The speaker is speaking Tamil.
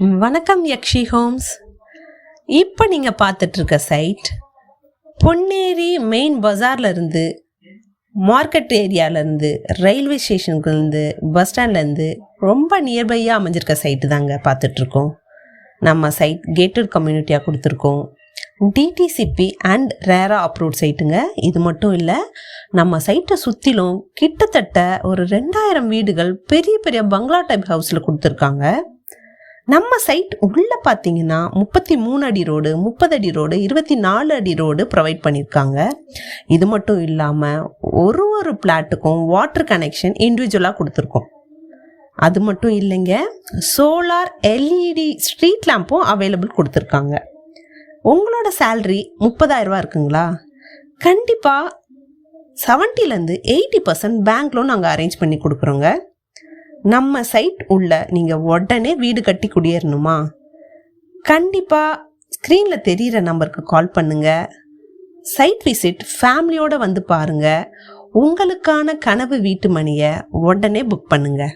வணக்கம் யக்ஷி ஹோம்ஸ். இப்போ நீங்கள் பார்த்துட்ருக்க சைட் பொன்னேரி மெயின் பஜார்லேருந்து மார்க்கெட் ஏரியாவிலேருந்து ரயில்வே ஸ்டேஷனுக்குலேருந்து பஸ் ஸ்டாண்ட்லேருந்து ரொம்ப நியர்பையாக அமைஞ்சிருக்க சைட்டு தாங்க பார்த்துட்ருக்கோம். நம்ம சைட் கேட்டட் கம்யூனிட்டியாக கொடுத்துருக்கோம். டிடிசிபி அண்ட் ரேரா அப்ரூவ்ட் சைட்டுங்க இது மட்டும் இல்லை நம்ம சைட்டை சுற்றிலும் கிட்டத்தட்ட ஒரு ரெண்டாயிரம் வீடுகள் பெரிய பெரிய பங்களா டைப் ஹவுஸில் கொடுத்துருக்காங்க. நம்ம சைட் உள்ளே பார்த்தீங்கன்னா முப்பத்தி மூணு அடி ரோடு முப்பது அடி ரோடு இருபத்தி நாலு அடி ரோடு ப்ரொவைட் பண்ணியிருக்காங்க இது மட்டும் இல்லாமல் ஒரு ஒரு பிளாட்டுக்கும் வாட்டர் கனெக்ஷன் இண்டிவிஜுவலாக கொடுத்துருக்கோம். அது மட்டும் இல்லைங்க சோலார் எல்இடி ஸ்ட்ரீட் லேம்பும் அவைலபிள் கொடுத்துருக்காங்க. உங்களோட சேல்ரி முப்பதாயிரரூபா இருக்குங்களா? கண்டிப்பாக செவன்ட்டிலேருந்து எயிட்டி பர்சன்ட் பேங்க் லோன் நாங்கள் அரேஞ்ச் பண்ணி கொடுக்குறோங்க. நம்ம சைட் உள்ள நீங்கள் உடனே வீடு கட்டி குடியேறணுமா? கண்டிப்பாக ஸ்க்ரீனில் தெரிகிற நம்பருக்கு கால் பண்ணுங்க. சைட் விசிட் ஃபேமிலியோடு வந்து பாருங்கள் உங்களுக்கான கனவு வீட்டு மணியை உடனே புக் பண்ணுங்கள்